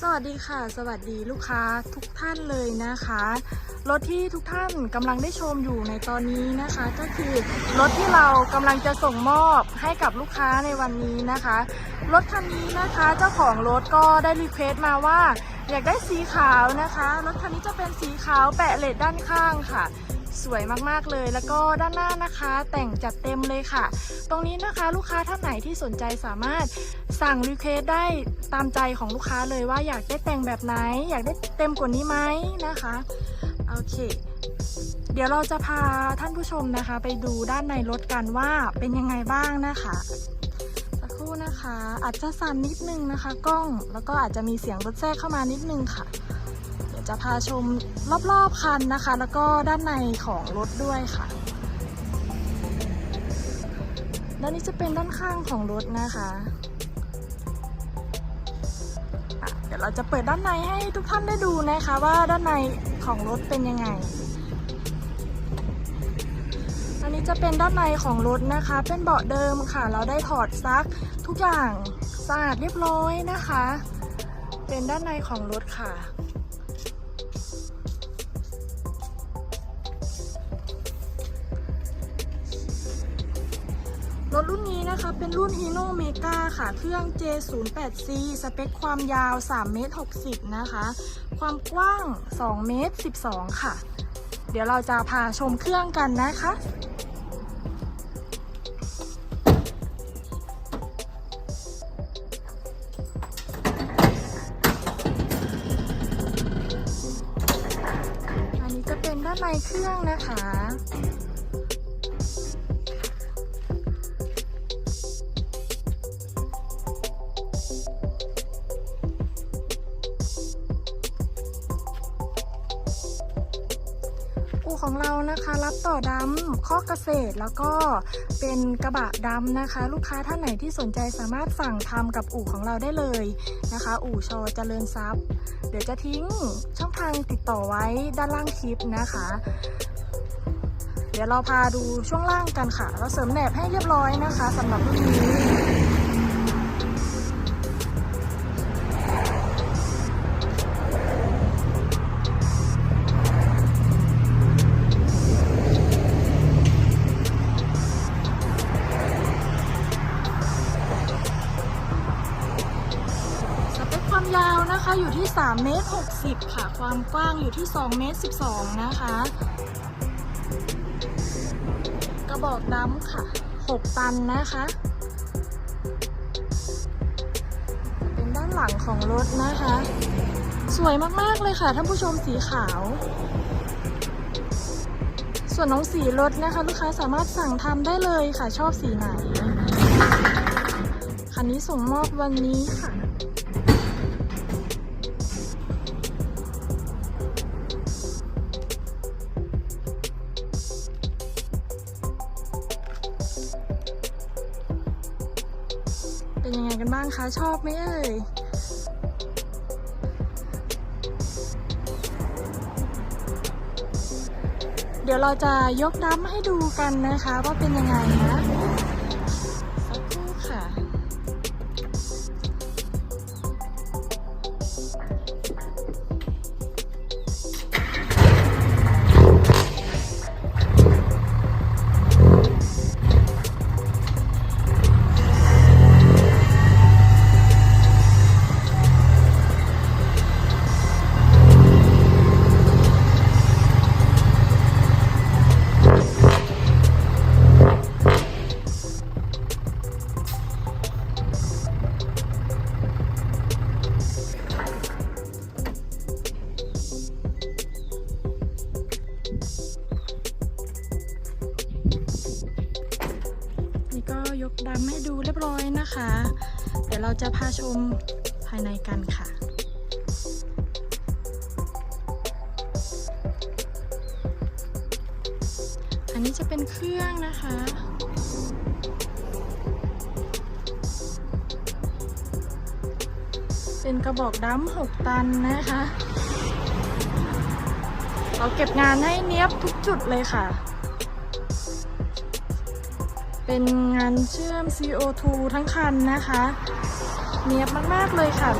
สวัสดีค่ะ สวัสดีลูกค้าทุกท่านเลยนะคะ รถที่ทุกท่านกำลังได้ชมอยู่ในตอนนี้นะคะ ก็คือรถที่เรากำลังจะส่งมอบให้กับลูกค้าในวันนี้นะคะ รถคันนี้นะคะเจ้าของรถก็ได้รีเควสต์มาว่า อยากได้สีขาวนะคะ รถคันนี้จะเป็นสีขาวแปะเลดด้านข้างค่ะ สวยมากๆเลย แล้วก็ด้านหน้านะคะ แต่งจัดเต็มเลยค่ะ ตรงนี้นะคะลูกค้าท่านไหนที่สนใจสามารถสั่งรีเควสต์ได้ตามใจของลูกค้าเลยว่าอยากได้แต่งแบบไหน อยากได้เต็มกว่านี้ไหมนะคะโอเค เดี๋ยวเราจะพาท่านผู้ชมนะคะ ไปดูด้านในรถกันว่าเป็นยังไงบ้างนะคะสักครู่นะคะ อาจจะสั่นนิดนึงนะคะ กล้องแล้วก็อาจจะมีเสียงรถแทรกเข้ามานิดนึงค่ะ จะพาชมรอบๆคันนะคะ แล้วก็ด้านในของรถด้วยค่ะ ด้านนี้จะเป็นด้านข้างของรถนะคะะเดี๋ยวเราจะเปิดด้านในให้ทุกท่านได้ดูนะคะว่าด้านในของรถเป็นยังไงอันนี้จะเป็นด้านในของรถนะคะ เป็นเบาะเดิมค่ะ เราได้ถอดซักทุกอย่างสะอาดเรียบร้อยนะคะ เป็นด้านในของรถค่ะ รถรุ่นนี้นะคะเป็นรุ่น Hino Mega ค่ะ เครื่อง J08C สเปคความยาว3เมตร60 นะคะ ความกว้าง2เมตร12 ค่ะ เดี๋ยวเราจะพาชมเครื่องกันนะคะอันนี้จะเป็นด้านในเครื่องนะคะ อู่ของเรานะคะ รับต่อดำข้อเกษตร แล้วก็เป็นกระบะดำนะคะ ลูกค้าท่านไหนที่สนใจสามารถสั่งทำกับอู่ของเราได้เลยนะคะ อู่ชอเจริญทรัพย์ เดี๋ยวจะทิ้งช่องทางติดต่อไว้ด้านล่างคลิปนะคะ เดี๋ยวเราพาดูช่วงล่างกันค่ะ เราเสริมแหนบให้เรียบร้อยนะคะสำหรับรุ่นนี้ นะคะอยู่ที่3เมตร60 ค่ะ ความกว้างอยู่ที่2เมตร12 นะคะ กระบอกดำค่ะ 6 ตันนะคะ เป็นด้านหลังของรถนะคะ สวยมาก ๆ เลยค่ะท่านผู้ชมสีขาว ส่วนน้องสีรถนะคะ ลูกค้าสามารถสั่งทำได้เลยค่ะชอบสีไหน คันนี้ส่งมอบวันนี้ค่ะ เป็นยังไงกันบ้างคะ ชอบไหมเอ่ยเดี๋ยวเราจะยกดัมให้ดูกันนะคะ ว่าเป็นยังไงนะ ยกดำให้ดูเรียบร้อยนะคะ เดี๋ยวเราจะพาชมภายในกันค่ะอันนี้จะเป็นเครื่องนะคะ เป็นกระบอกดำหกตันนะคะ เราเก็บงานให้เนี้ยบทุกจุดเลยค่ะ เป็นงานเชื่อม CO2 ทั้งคันนะคะ เนียบมาก ๆ เลยค่ะ